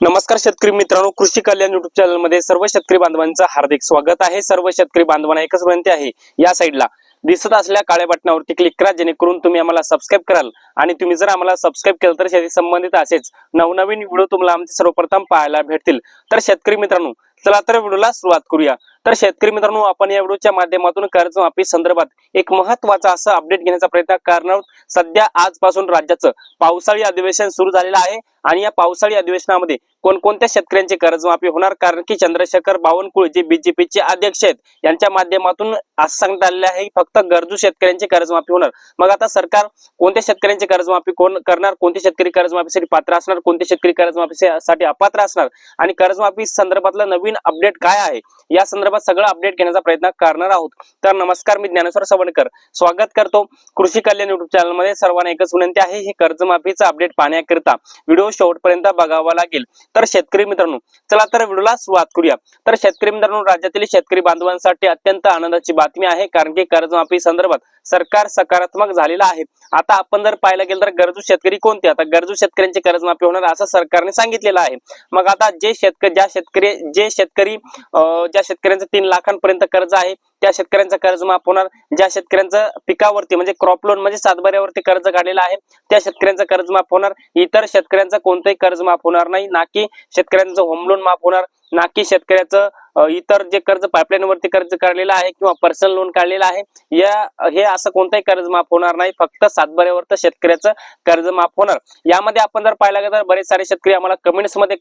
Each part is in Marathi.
नमस्कार शेतकरी मित्रांनो कृषी कल्याण युट्यूब चॅनलमध्ये सर्व शेतकरी बांधवांचं हार्दिक स्वागत आहे. सर्व शेतकरी बांधवांना एकच विनंती आहे या साईडला दिसत असल्या काळ्या बटनावरती क्लिक करा जेणेकरून तुम्ही आम्हाला सबस्क्राईब कराल. आणि तुम्ही जर आम्हाला सबस्क्राईब केलं तर शेती संबंधित असेच नवनवीन व्हिडिओ तुम्हाला आमचे सर्वप्रथम पाहायला भेटतील. तर शेतकरी मित्रांनो चला तर व्हिडिओला सुरुवात करूया. तर शेतकरी मित्रांनो आपण या व्हिडिओच्या माध्यमातून कर्जमाफी संदर्भात एक महत्त्वाचा असं अपडेट घेण्याचा प्रयत्न करणार आहोत. सध्या आजपासून राज्याचं पावसाळी अधिवेशन सुरू झालेलं आहे आणि या पावसाळी अधिवेशनामध्ये कोणकोणत्या शेतकऱ्यांची कर्जमाफी होणार? कारण की चंद्रशेखर बावनकुळे जे बीजेपीचे अध्यक्ष आहेत यांच्या माध्यमातून असं सांगण्यात आलेलं आहे की फक्त गरजू शेतकऱ्यांची कर्जमाफी होणार. मग आता सरकार कोणत्या शेतकऱ्यांची कर्जमाफी कोण करणार? कोणते शेतकरी कर्जमाफीसाठी पात्र असणार? कोणते शेतकरी कर्जमाफीसाठी अपात्र असणार? आणि कर्जमाफी संदर्भातलं नवीन नवीन अपडेट काय आहे? या संदर्भात सगळं अपडेट घेण्याचा प्रयत्न करणार आहोत. तर नमस्कार मी ज्ञानेश्वर सवणकर स्वागत करतो कृषी कल्याण युट्यूब चॅनलमध्ये. सर्वांना एकच विनंती आहे हे कर्जमाफीचं अपडेट पाहण्याकरिता व्हिडिओ शेवटपर्यंत बघावा लागेल. तर शेतकरी मित्रांनो चला तर व्हिडिओला सुरुवात करूया. तर शेतकरी मित्रांनो राज्यातील शेतकरी बांधवांसाठी अत्यंत आनंदाची बातमी आहे कारण की कर्जमाफी संदर्भात सरकार सकारात्मक झालेलं आहे. आता आपण जर पाहायला गेलं तर गरजू शेतकरी कोणते? आता गरजू शेतकऱ्यांची कर्जमाफी होणार असं सरकारने सांगितलेलं आहे. मग आता जे शेतकरी ज्या शेतकरी जे शेतकरी अं, ज्या शेतकऱ्यांचं तीन लाखांपर्यंत कर्ज आहे त्या शेतकऱ्यांचा कर्ज माफ होणार ज्या शेतकऱ्यांचं पिकावरती म्हणजे क्रॉप लोन म्हणजे सातबाऱ्यावरती कर्ज काढलेलं आहे त्या शेतकऱ्यांचं कर्ज माफ होणार. इतर शेतकऱ्यांचं कोणतंही कर्ज माफ होणार नाही. ना की शेतकऱ्यांचं होम लोन माफ होणार. ना की शेतकऱ्याचं इतर जे कर्ज पाईपलाईन वरती कर्ज काढलेलं आहे किंवा पर्सनल लोन काढलेलं आहे या हे असं कोणतंही कर्ज माफ होणार नाही. फक्त सातबाऱ्यावर शेतकऱ्याचं कर्ज माफ होणार. यामध्ये आपण जर पाहिलं गेलं तर बरेच सारे शेतकरी आम्हाला कमेंट्समध्ये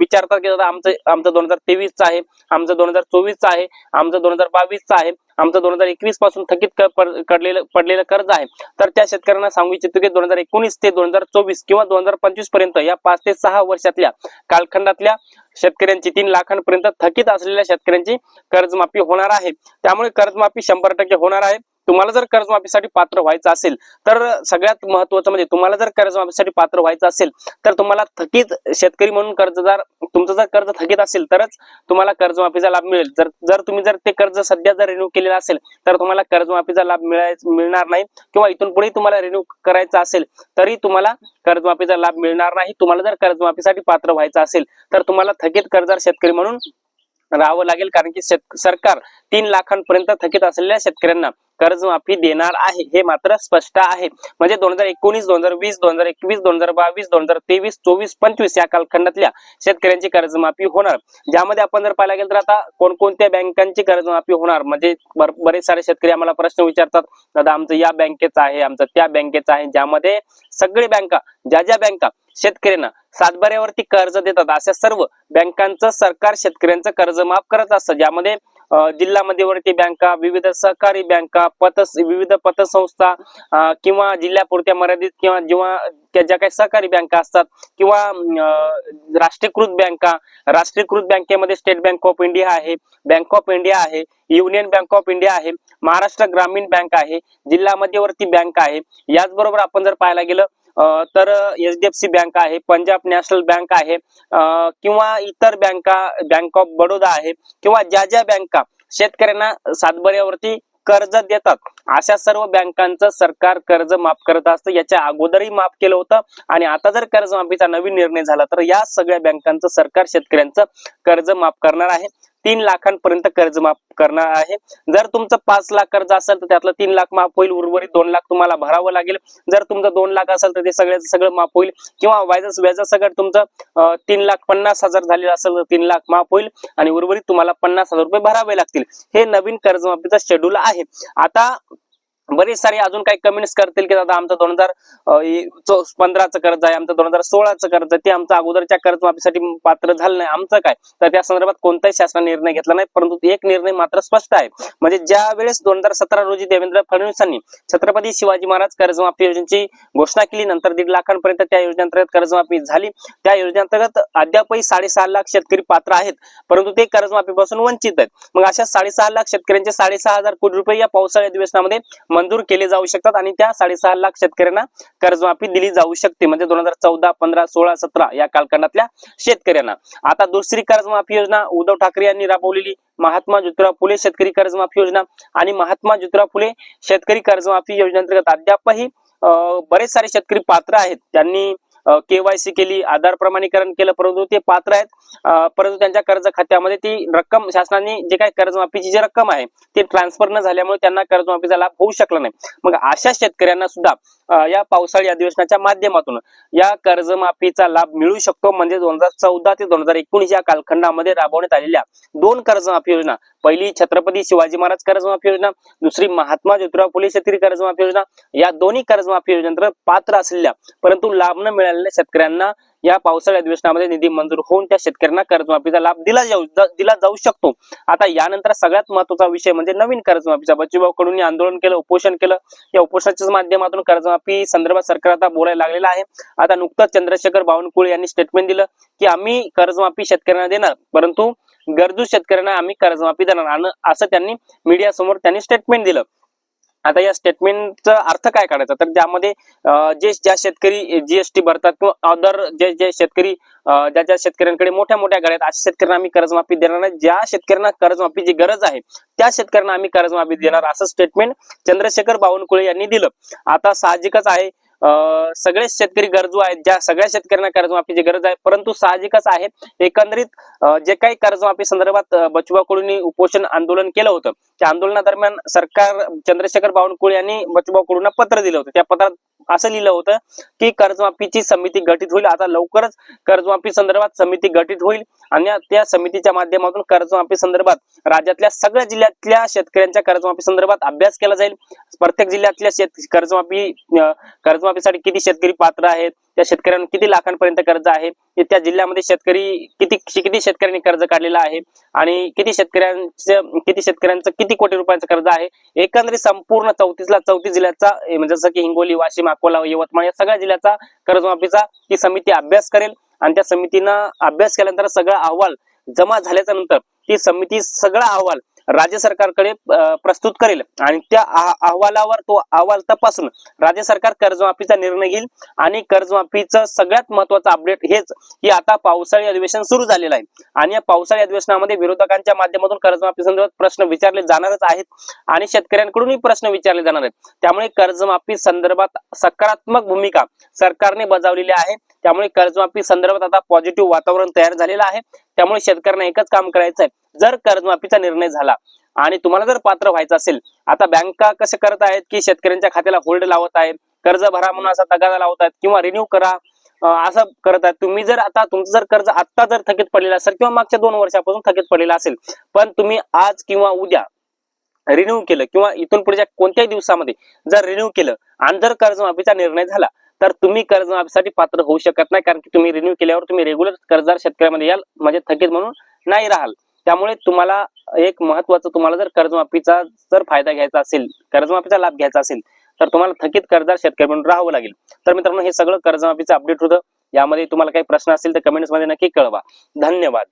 विचारतात की दादा आमचं आमचं दोन हजार तेवीसचं आहे आमचं दोन हजार चोवीसचं आहे आमचं दोन हजार बावीसचं आहे. आमचं दोन हजार एकवीसपासून थकीत पडलेलं पडलेलं कर्ज आहे. तर त्या शेतकऱ्यांना सांगू इच्छितो की दोन हजार एकोणीस ते दोन हजार चोवीस किंवा दोन हजार पंचवीसपर्यंत या पाच ते सहा वर्षातल्या कालखंडातल्या शेतकऱ्यांची तीन लाखांपर्यंत थकीत असलेल्या शेतकऱ्यांची कर्जमाफी होणार आहे. त्यामुळे कर्जमाफी शंभर टक्के होणार आहे. तुम्हाला जर कर्जमाफीसाठी पात्र व्हायचं असेल तर सगळ्यात महत्वाचं म्हणजे तुम्हाला जर कर्जमाफीसाठी पात्र व्हायचं असेल तर तुम्हाला थकीत शेतकरी म्हणून कर्जदार तुमचं जर कर्ज थकीत असेल तरच तुम्हाला कर्जमाफीचा लाभ मिळेल. जर जर तुम्ही जर ते कर्ज सध्या जर रिन्यू केलेलं असेल तर तुम्हाला कर्जमाफीचा लाभ मिळाय मिळणार नाही किंवा इथून पुढे तुम्हाला रिन्यू करायचा असेल तरी तुम्हाला कर्जमाफीचा लाभ मिळणार नाही. तुम्हाला जर कर्जमाफीसाठी पात्र व्हायचं असेल तर तुम्हाला थकीत कर्जदार शेतकरी म्हणून राहावं लागेल कारण की सरकार तीन लाखांपर्यंत थकीत असलेल्या शेतकऱ्यांना कर्जमाफी देणार आहे हे मात्र स्पष्ट आहे. म्हणजे दोन हजार एकोणीस दोन हजार वीस दोन हजार एकवीस दोन हजार बावीस दोन हजार तेवीस चोवीस पंचवीस या कालखंडातल्या शेतकऱ्यांची कर्जमाफी होणार. ज्यामध्ये आपण जर पाहायला गेलं तर आता कोणकोणत्या बँकांची कर्जमाफी होणार? म्हणजे बरेच सारे शेतकरी आम्हाला प्रश्न विचारतात दादा आमचं या बँकेचं आहे आमचं त्या बँकेचं आहे. ज्यामध्ये सगळे बँका ज्या ज्या बँका शेतकऱ्यांना सातबाऱ्यावरती कर्ज देतात. अशा सर्व बँकांचं सरकार शेतकऱ्यांचं कर्ज माफ करत असतं. ज्यामध्ये जिल्हा मध्यवर्ती बँका विविध सहकारी बँका पत विविध पतसंस्था किंवा जिल्ह्यापुरत्या मर्यादित किंवा जेव्हा त्या ज्या काही सहकारी बँका असतात किंवा राष्ट्रीयकृत बँका राष्ट्रीयकृत बँकेमध्ये स्टेट बँक ऑफ इंडिया आहे बँक ऑफ इंडिया आहे युनियन बँक ऑफ इंडिया आहे महाराष्ट्र ग्रामीण बँक आहे जिल्हा मध्यवर्ती बँक आहे. याचबरोबर आपण जर पाहायला गेलं तर H D F C bank आहे पंजाब नॅशनल बँक आहे अं, किंवा इतर बँका बँक ऑफ बडोदा आहे किंवा ज्या ज्या बँका शेतकऱ्यांना सातबाऱ्यावरती कर्ज देतात अशा सर्व बँकांचं सरकार कर्ज माफ करत असतं. याच्या अगोदरही माफ केलं होतं आणि आता जर कर्जमाफीचा नवीन निर्णय झाला तर या सगळ्या बँकांचं सरकार शेतकऱ्यांचं कर्ज माफ करणार आहे. तीन लाखांपर्यंत कर्ज माफ करणार आहे. जर तुमचं पाच लाख कर्ज असेल तर त्यातलं तीन लाख माफ होईल. उर्वरित दोन लाख तुम्हाला भरावं लागेल. जर तुमचं दोन लाख असेल तर ते सगळ्याचं सगळं माफ होईल. किंवा व्याज व्याजासकट तुमचं तीन लाख पन्नास हजार झालेलं असेल तर तीन लाख माफ होईल आणि उर्वरित तुम्हाला पन्नास हजार रुपये भरावे लागतील. हे नवीन कर्जमाफीचा शेड्यूल आहे. आता बरेच सारे अजून काही कमेंट्स करतील की दादा आमचं दोन हजार पंधराचं कर्ज आहे आमचं दोन हजार सोळाचं कर्ज आहे, ते आमचं अगोदरच्या कर्जमाफीसाठी पात्र झालं नाही आमचं काय? तर त्या संदर्भात कोणताही शासनाने निर्णय घेतला नाही परंतु एक निर्णय मात्र स्पष्ट आहे. म्हणजे ज्या वेळेस दोन हजार सतरा रोजी देवेंद्र फडणवीसांनी छत्रपती शिवाजी महाराज कर्जमाफी योजनेची घोषणा केली नंतर दीड लाखांपर्यंत त्या योजनेअंतर्गत कर्जमाफी झाली. त्या योजनेअंतर्गत अद्यापही साडेसहा लाख शेतकरी पात्र आहेत परंतु ते कर्जमाफीपासून वंचित आहेत. मग अशा साडेसहा लाख शेतकऱ्यांचे साडेसहा हजार कोटी रुपये या पावसाळी अधिवेशनामध्ये मंजूर केले जाऊ शकतात आणि त्या साडेसहा लाख शेतकऱ्यांना कर्जमाफी दिली जाऊ शकते. म्हणजे दोन हजार चौदा पंधरा सोळा सतरा या कालखंडातल्या शेतकऱ्यांना. आता दुसरी कर्जमाफी योजना उद्धव ठाकरे यांनी राबवलेली. महात्मा ज्योतिराव फुले शेतकरी कर्जमाफी योजना आणि महात्मा ज्योतिराव फुले शेतकरी कर्जमाफी योजनेअंतर्गत अद्यापही बरेच सारे शेतकरी पात्र आहेत. त्यांनी केवायसी केली आधार प्रमाणीकरण केलं परंतु ते पात्र आहेत. परंतु त्यांच्या कर्ज खात्यामध्ये ती रक्कम शासनाने जे काही कर्जमाफीची जी रक्कम आहे ती ट्रान्सफर न झाल्यामुळे त्यांना कर्जमाफीचा लाभ होऊ शकला नाही. मग अशा शेतकऱ्यांना सुद्धा या पावसाळी अधिवेशनाच्या माध्यमातून या कर्जमाफीचा लाभ मिळू शकतो. म्हणजे दोन हजार चौदा ते दोन हजार एकोणीस या कालखंडामध्ये राबवण्यात आलेल्या दोन कर्जमाफी योजना. पहिली छत्रपती शिवाजी महाराज कर्जमाफी योजना दुसरी महात्मा ज्योतिराव फुले शेतकरी कर्जमाफी योजना. या दोन्ही कर्जमाफी योजनेंतर्गत पात्र असलेल्या परंतु लाभ न मिळालेल्या शेतकऱ्यांना या पावसाळी अधिवेशनामध्ये निधी मंजूर होऊन त्या शेतकऱ्यांना कर्जमाफीचा लाभ दिला जाऊ दिला जाऊ शकतो. आता यानंतर सगळ्यात महत्त्वाचा विषय म्हणजे नवीन कर्जमाफीचा. बच्चूभाऊ कडून आंदोलन केलं उपोषण केलं. या उपोषणाच्या माध्यमातून कर्जमाफी संदर्भात सरकार आता बोलायला लागलेलं आहे. आता नुकतंच चंद्रशेखर बावनकुळे यांनी स्टेटमेंट दिलं की आम्ही कर्जमाफी शेतकऱ्यांना देणार परंतु गरजू शेतकऱ्यांना आम्ही कर्जमाफी देणार. आणि असं त्यांनी मीडिया समोर त्यांनी स्टेटमेंट दिलं. आता या स्टेटमेंटचा अर्थ काय काढायचा? तर त्यामध्ये जे ज्या शेतकरी जीएसटी भरतात किंवा अदर जे जे शेतकरी ज्या ज्या शेतकऱ्यांकडे मोठ्या मोठ्या गाड्या आहेत अशा शेतकऱ्यांना आम्ही कर्जमाफी देणार नाही. ज्या शेतकऱ्यांना कर्जमाफीची गरज आहे त्या शेतकऱ्यांना आम्ही कर्जमाफी देणार असं स्टेटमेंट चंद्रशेखर बावनकुळे यांनी दिलं. आता साहजिकच आहे सगळेच शेतकरी गरजू आहेत. ज्या सगळ्या शेतकऱ्यांना कर्जमाफीची गरज आहे परंतु साहजिकच आहे एकंदरीत जे काही कर्जमाफी संदर्भात बचुबा कुळूंनी उपोषण आंदोलन केलं होतं त्या आंदोलनादरम्यान सरकार चंद्रशेखर बावनकुळे यांनी बचुबा कडूंना पत्र दिलं होतं. त्या पत्रात असं लिहिलं होतं की कर्जमाफीची समिती गठीत होईल. आता लवकरच कर्जमाफी संदर्भात समिती गठीत होईल आणि त्या समितीच्या माध्यमातून कर्जमाफी संदर्भात राज्यातल्या सगळ्या जिल्ह्यातल्या शेतकऱ्यांच्या कर्जमाफी संदर्भात अभ्यास केला जाईल. प्रत्येक जिल्ह्यातल्या शेत कर्जमाफी कर्जमाफीसाठी किती शेतकरी पात्र आहेत? त्या शेतकऱ्यांना किती लाखांपर्यंत कर्ज आहे? त्या जिल्ह्यामध्ये शेतकरी किती किती शेतकऱ्यांनी कर्ज काढलेलं आहे? आणि किती शेतकऱ्यांचं किती शेतकऱ्यांचं किती कोटी रुपयांचं कर्ज आहे? एकंदरीत संपूर्ण चौतीसला चौतीस जिल्ह्याचा म्हणजे जसं की हिंगोली वाशिम अकोला यवतमाळ या सगळ्या जिल्ह्याचा कर्जमाफीचा ही समिती अभ्यास करेल. आणि त्या समितीनं अभ्यास केल्यानंतर सगळा अहवाल जमा झाल्याच्यानंतर ती समिती सगळा अहवाल राज्य सरकारकडे प्रस्तुत करेल. आणि त्या अहवालावर तो अहवाल तपासून राज्य सरकार कर्जमाफीचा निर्णय घेईल आणि कर्जमाफीचं सगळ्यात महत्वाचं अपडेट हेच की आता पावसाळी अधिवेशन सुरू झालेलं आहे. आणि या पावसाळी अधिवेशनामध्ये विरोधकांच्या माध्यमातून कर्जमाफी संदर्भात प्रश्न विचारले जाणारच आहेत आणि शेतकऱ्यांकडूनही प्रश्न विचारले जाणार आहेत. त्यामुळे कर्जमाफी संदर्भात सकारात्मक भूमिका सरकारने बजावलेली आहे. त्यामुळे कर्जमाफी संदर्भात आता पॉझिटिव्ह वातावरण तयार झालेलं आहे. त्यामुळे शेतकऱ्यांना एकच काम करायचं आहे जर कर्जमाफीचा निर्णय झाला आणि तुम्हाला जर पात्र व्हायचं असेल आता बँका कसं करत आहेत की शेतकऱ्यांच्या खात्याला होल्ड लावत आहेत कर्ज भरा म्हणून असा तगादा लावत आहेत किंवा रिन्यू करा असं करत आहेत. तुम्ही जर आता तुमचं जर कर्ज आता जर थकीत पडलेलं असेल किंवा मागच्या दोन वर्षापासून थकीत पडलेलं असेल पण तुम्ही आज किंवा उद्या रिन्यू केलं किंवा इथून पुढच्या कोणत्याही दिवसामध्ये जर रिन्यू केलं आणि जर कर्जमाफीचा निर्णय झाला तर तुम्ही कर्जमाफीसाठी पात्र होऊ शकत नाही कारण की तुम्ही रिन्यू केल्यावर तुम्ही रेग्युलर कर्जदार शेतकऱ्यामध्ये याल म्हणजे थकीत म्हणून नाही राहाल. त्यामुळे तुम्हाला एक महत्वाचं तुम्हाला जर कर्जमाफीचा जर फायदा घ्यायचा असेल कर्जमाफीचा लाभ घ्यायचा असेल तर तुम्हाला थकीत कर्जदार शेतकरी म्हणून राहावं लागेल. तर मित्रांनो हे सगळं कर्जमाफीचं अपडेट होतं. यामध्ये तुम्हाला काही प्रश्न असतील तर कमेंट्समध्ये नक्की कळवा. धन्यवाद.